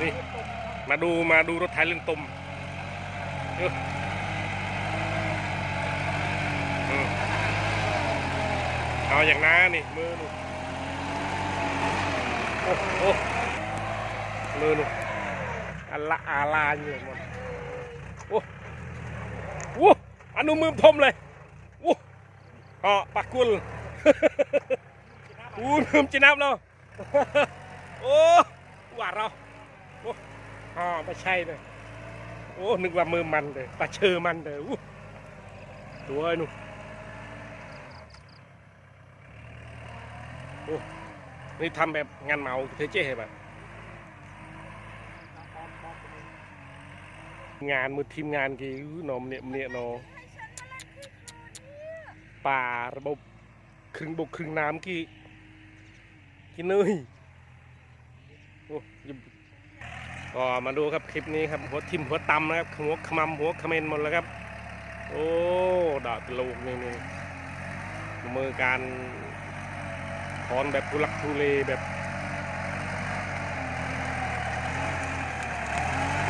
นี่ มาดูมาดูรถไถเรื่องตุ่มเอาอย่างน้านี่มือหนูโอ้โหมือหนูอันละอาลาอยู่หมดโอ้โหอันนู้มือทมเลยโอ้อ๋อปักกุลอู้มือจีนับแล้วโอ้หวาดเรา อ้อ๋อไม่ใช่เลยโอ้นึกว่ามือมันเลยตาเชอมันเลยตัวไอ้นูโอ้นี่ทำแบบงานเมาเทเจ๊แบบงานมือทีมงานกี่อู้หนอมเนี่ยเนี่ยนอป่าระบบครึ่งบกครึ่งน้ำกี่กี่เนยโอ้ย ก็มาดูครับคลิปนี้ครับหัวทิมหัวตำนะครับหัวขมำหัวเขมนหมดแล้วครับ โอ้ดอกลูกนี่นี่มือการถอนแบบทุลักทุเลแบบ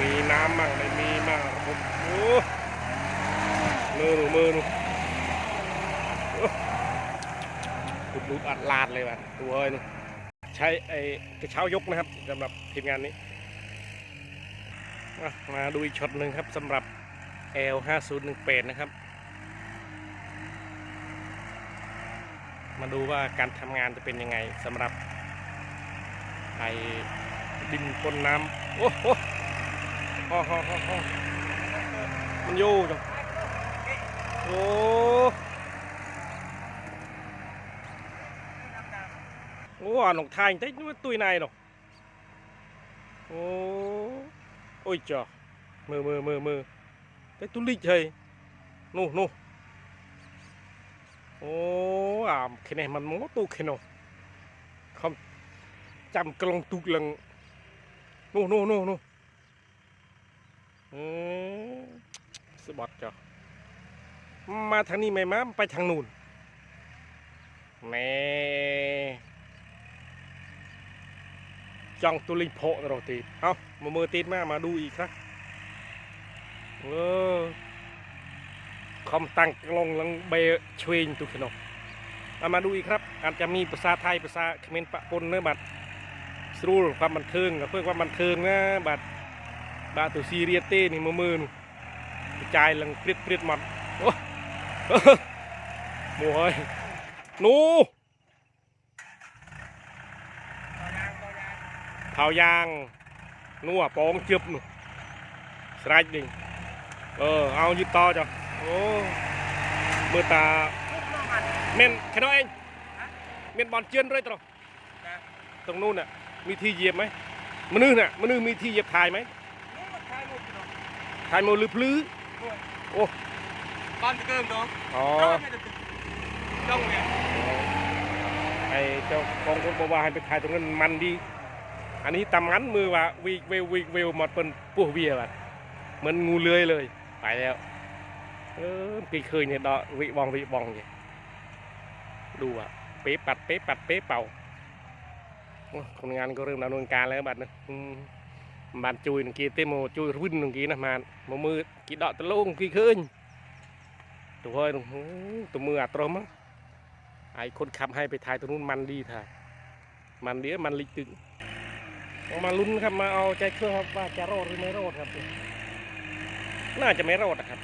มีน้ำมั่งไม่มีมั่งระบบโอ้มือหนูมือหนูโอ้ดุดดุดอัดลาดเลยว่ะตัวเอ้ยหนูใช้ไอ้กระเช้ายกนะครับสำหรับทีมงานนี้ มาดูอีกช็อตหนึ่งครับสำหรับ L 5 0 1 8 นะครับ มาดูว่าการทำงานจะเป็นยังไงสำหรับไอ้ดินปนน้ำโอ้โหโอ้โหโอ้โหมันโย่จังโอ้โอ้อ่านหนองทาย thấy nó tui này rồi ô ôi trời mơ mơ mơ mơ cái tu lịch thầy nô nô ô à cái này mình muốn tu cái nào không chăm cái lông tu lần nô nô nô nô ừ. sự bọt trời mà thằng này mày má ไปทา งนู่นแน่จ้องตุลิโพะเราตีเอามามือตีดมามาดูอีกครับเออคอมตั้งลงลังเบชเวงตุกขนมเอามาดูอีกครับอาจจะมีภาษาไทยภาษาเขมรปะปนเนื้อบัตรสรูลความบันเทิงกับเพื่อความบันเทิงนะบัตรบาตุซีเรียเต้นี่มือมือนกระจายลังเปรี้ยดเปรียดหมดโอ้โมยหนูเผายางนัวโปองจึบนู่สไลด์ดิ่งเออเอายึดต่อจ้ะโอ้มือตาเมนแค่นั้นเองเมนบอลเจือนเลยตรงตรงนู้นน่ะมีที่เหยียบไหมมันนึงน่ะมันนึงมีที่เหยียบถ่ายไหมถ่ายโมหรือพลื้อ con cơm đó อ๋อ trong này ไอ้เจ้าของคนบอกว่าให้ไปถ่ายตรงนั้นมันดี อันนี้ตำงั้นมือว่าวีกเวลวีเวลหมดเป็นปูเวียแบบเหมือนงูเลื้อยเลยไปแล้วเออปีเคยเนี่ยดอวิบองวิบองเนี่ยดูอะเป๊ะปัดเป๊ะปัดเป๊ะเป่าคนงานก็เริ่มดำเนินการแล้วบัดนะอืมบานจุยหนึ่งกี้เต้โมจุยรุ่นหนึ่งกี้นะมาโมมือกี่ดอตะลุงกี่คืนตัวเฮ้ยตัวมืออัดตรมไอ้คนขับให้ไปถ่ายตรงนู้นมันดีถ่ายมันเดียมันลิกตึง มาลุ้นครับมาเอาใจเครื่องครับว่าจะรอดหรือไม่รอดครับ น่าจะไม่รอดนะครับ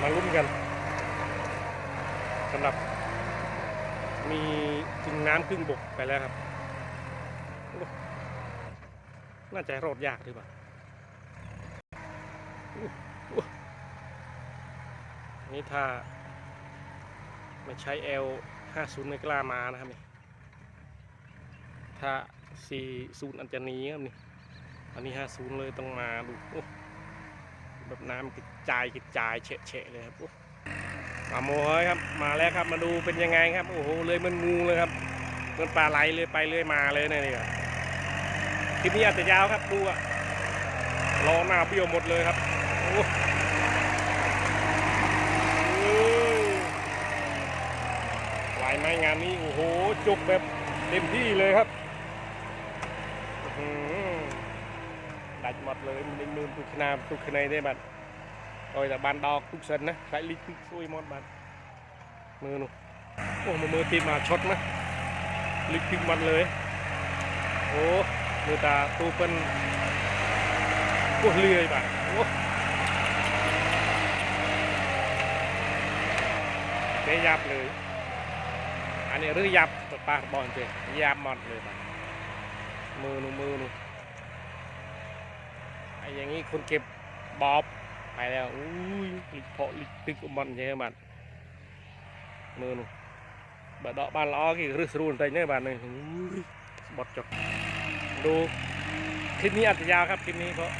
มาลุ้นกันสำหรับมีครึ่งน้ำครึ่งบกไปแล้วครับโอ้ น่าจะรอดยากหรือเปล่าอ้โอ้นี่ถ้าไม่ใช้ L 50ไม่กล้ามานะครับนี่ถ้า 40อันจะหนีครับนี่ อันนี้ 50 เลยต้องมาดูแบบน้ำกระจายกระจายเฉะๆเลยครับโอ้มาโมเฮ้ยครับ มาแล้วครับมาดูเป็นยังไงครับ โอ้โหเลยมันงูเลยครับมันปลาไหลเลยไปเลยมาเลยนี่ยนี่ครับ คลิปนี้อาจจะยาวครับดูอะรอหน้าเบี้ยวหมดเลยครับโอ้โอ้ไหวไหมงานนี้โอ้โหจุกแบบเต็มที่เลยครับอื้อหือดัดหมดเลยมันมือตุกนาดตุกขนได้บัดโอ้ยแต่บานดอกทุกเซนนะใช้ลิกซุยมดบัดมือหนูโอ้มือมือตีมาช็อตนะลิกทิ้งหมันเลยโอ้ มือตาตูเป็นโอ้เลื่อยบ่ะโอ้เจ๊ยับเลย อันนี้รื้อยับตัวปากบอลเจ๊ยับหมดเลยบ่ะมือหนูมือหนูไอ้อย่างนี้คนเก็บบอบไปแล้วอุ้ยลิกเพาะลิกตึกบอลเจ๊บัดมือหนูบดดอกบานล้อกี่รื้อสรูนไปเนี่ยบ้านนี่อุ้ยบอดจอก ดูคลิปนี้อาจจะยาวครับคลิปนี้เพราะ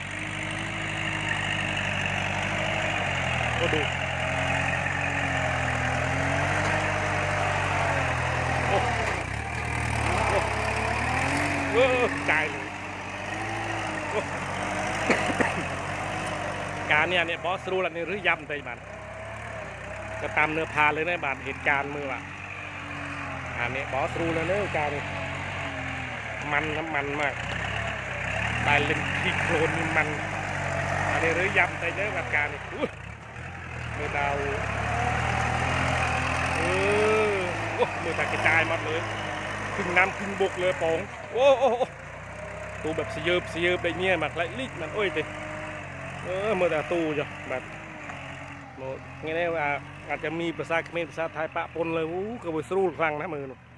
ก็ดูโอ้โอ้เออใจายเลยการเนี่ยเนี่ยบอสรู้แล้วนี่หรือยำไปบันก็ตามเนื้อพาเลยนะบาดเหตุการณ์มือว่ะอันนี้บอสรู้แล้วเนื้อการนี่ มันน้ำมันมากตายเล่นที่โคลนมันอันนี้หรือยำใจเนื้อกับการนี่อู้มือดาวเออโอ้มือตากระจายมดเลยครึ่งน้ำครึ่งบกเลยปองโอ้โอ้ตูแบบเสียบเสียบได้เนี่ยมักไรลิกมันโอ้ยดิเออมือตาตูจ้ะแบบโมงี้แน่ว่าอาจจะมีภาษาเขมรภาษาไทยปะปนเลยอู้กระบวนสู้ครั้งนะมือหนูไอ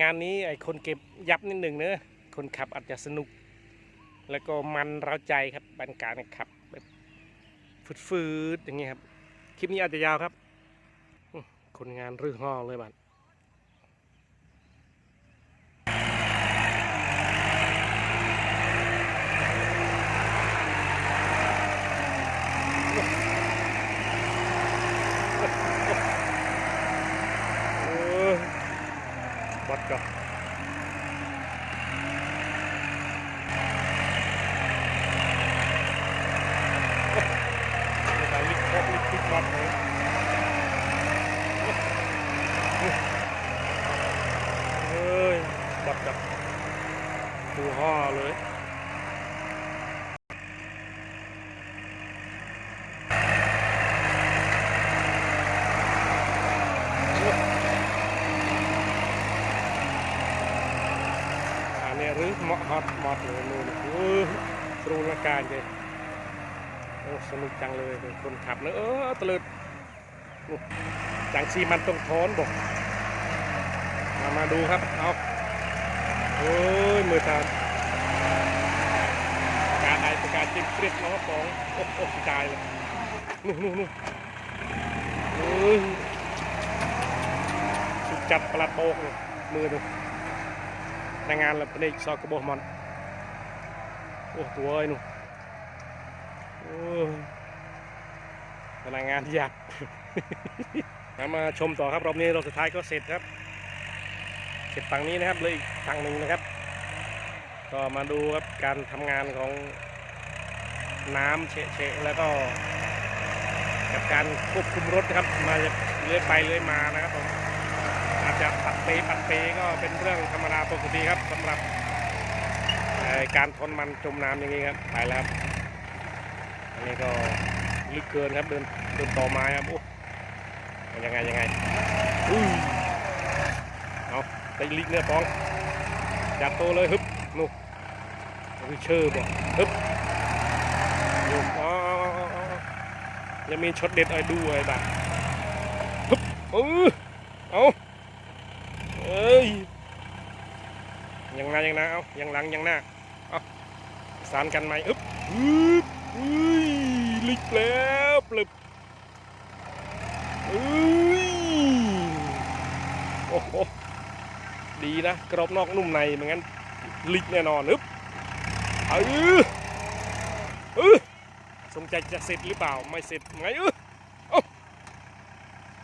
งานนี้ไอคนเก็บยับนิดหนึ่งเนอะคนขับอาจจะสนุก แล้วก็มันเราใจครับบรรยากาศขับแบบฟืดๆอย่างเงี้ยครับ คลิปนี้อาจจะยาวครับ คนงานรื้อห้อเลยบัดโอ้ยบัดกับ ในการลิกครบลิกทุกน็อตเลยเฮ้ยบด กับหูห่อเลยอันนี้รื้อหมาะฮอตหมดเลยนู่นเออสรูละการเลยโอ้สนุกจังเลยคนขับนะเออตะเลิดจังซีมันต้องทอนบอกมามาดูครับ เอา โอ้ยมือทานการไอประกาศจิ้มเปรี้ยน้องปองโอ้โอ้กระจายเลยนู่นนู่นนู่นโอ้ยสุดจัดประหลัดโบกเลยมือดูในงานเราเป็นเอกซอกกระบอกมันโอ้ตัวไอ้หนู่โอ้ยพนักงานยากมาชมต่อครับรอบนี้รอบสุดท้ายก็เสร็จครับ ร็จฝั่งนี้นะครับเลยอีกฝั่งหนึ่งนะครับ ก็มาดูครับการทำงานของน้ำเฉะๆแล้วก็กับการควบคุมรถนะครับมาเลื่อยไปเลื่อยมานะครับผมอาจจะปัดเปปัดเปก็เป็นเรื่องธรรมดาปกติครับสำหรับการทนมันจมน้ำอย่างนี้ครับไปแล้วครับอันนี้ก็ลึกเกินครับเดินเดินต่อไม้ครับโอ้ยังไงยังไงอุ้ย เอาไปลิกเนี่ยปอง จับตัวเลยฮึบนู่วิเชอร์บอกฮึบอยู่อ๋ออ๋ออ๋ออ๋อยังมีช็อตเด็ดอะไรดูอะไรบ้าฮึบเออเอาเอ้ยยังนายังนาเอายังหลังยังหน้าเอาสานกันไหมอึบฮึบอุ้ยลิกแล้วปลึบอุ้ยโอ้โห ดีนะกรอบนอกนุ่มในไม่งั้นลิกแน่นอนอึบเออเออสมใจจะเสร็จหรือเปล่าไม่เสร็จไงเออเอ้า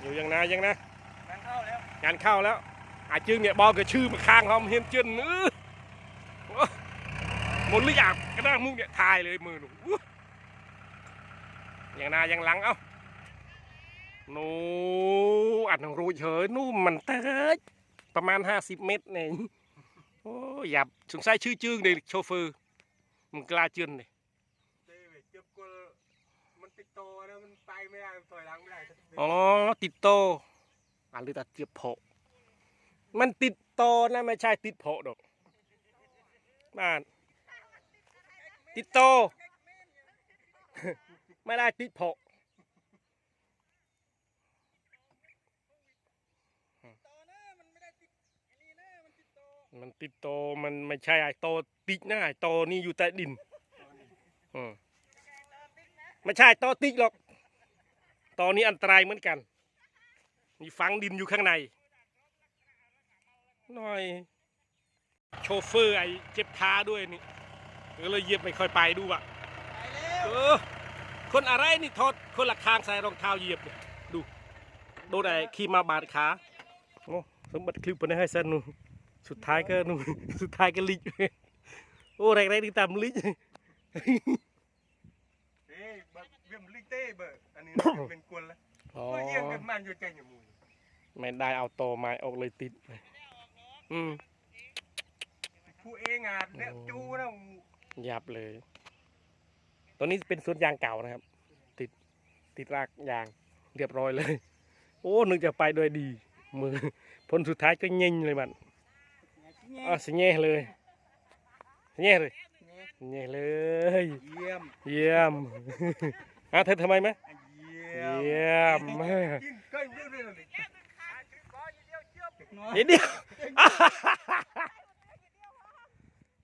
อยู่ยังนะยังนะงานเข้าแล้วงานเข้าแล้วอาจึงเนี่ยบอกกับชื่อมาค้างเขาเฮียนเจนเออหมดหรือยังกระด้างมุกเนี่ยทายเลยมือหนูอู้อย่างหนาอย่างหลังเอ้าหนูอัดหนังรูเฉยนู่นมันเตย ประมาณห้าสิบเมตรเนี่ยโอ้ยหยับสงสัยชื่อจื้งเลยโชเฟอร์มันกล้าจืนเลยเต้เว้ยเจ็บกลมันติดโตนะมันไปไม่ได้มันถอยหลังไม่ได้อ๋อติดโตอ่านหรือตัดเจียบโผมันติดโตนะไม่ใช่ติดโผดอกบ้านติดโต ไม่ได้ติดโผ มันติดโตมันไม่ใช่ไอ้โตติดนะไอ้โตนี่อยู่ใต้ดินอืมไม่ใช่โตติดหรอกโตนี้อันตรายเหมือนกัน มีฝังดินอยู่ข้างในหน่อย โชเฟอร์ไอ้เจ็บขาด้วยนี่ก็เลยเหยียบไม่ค่อยไปดูอะเออคนอะไรนี่ทอดคนละข้างใส่รองเท้าเหยียบเนี่ยดู โดนไอ้ขี่มาบาดขาโอ้สมบัติคลิปไปให้สั้นนู่น สุดท้ายก็นู่นสุดท้ายก็ลิกโอ้แรงๆนี่ตามลิกเฮ้ยเบิกเวียมลิงเต้เบิกอันนี้เป็นกลแล้วอ๋อว่าเยี่ยงกันมันอยู่ใจอยู่มูไม่ได้เอาโตไม้ออกเลยติดอืมผู้เองอะเนี่ยจูนะยับเลยตัวนี้เป็นสวนยางเก่านะครับ ติดติดรากยางเรียบร้อยเลย โอ้นึกจะไปโดยดีมือผลสุดท้ายก็เง่งเลยมัน อ๋อสิเง่เลยสิเง่เลยเง่เลย เยี่ยม เยี่ยมอะเธอทำไมไหมเยี่ยมเยี่ยมกินเกินเรื่องเลยเดี๋ยวเดียว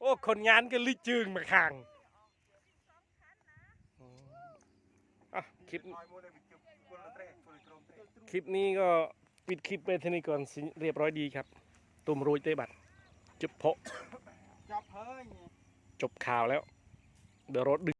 โอ้คนงานก็ลิจึงมาข้างอะคลิปคลิปนี้ก็ปิดคลิปไปเท่านี้ก่อนสิเรียบร้อยดีครับตุ่มโรยเตะบัตร จบเพาะจับเฮ้ยจบข่าวแล้ว เดี๋ยวรถดึก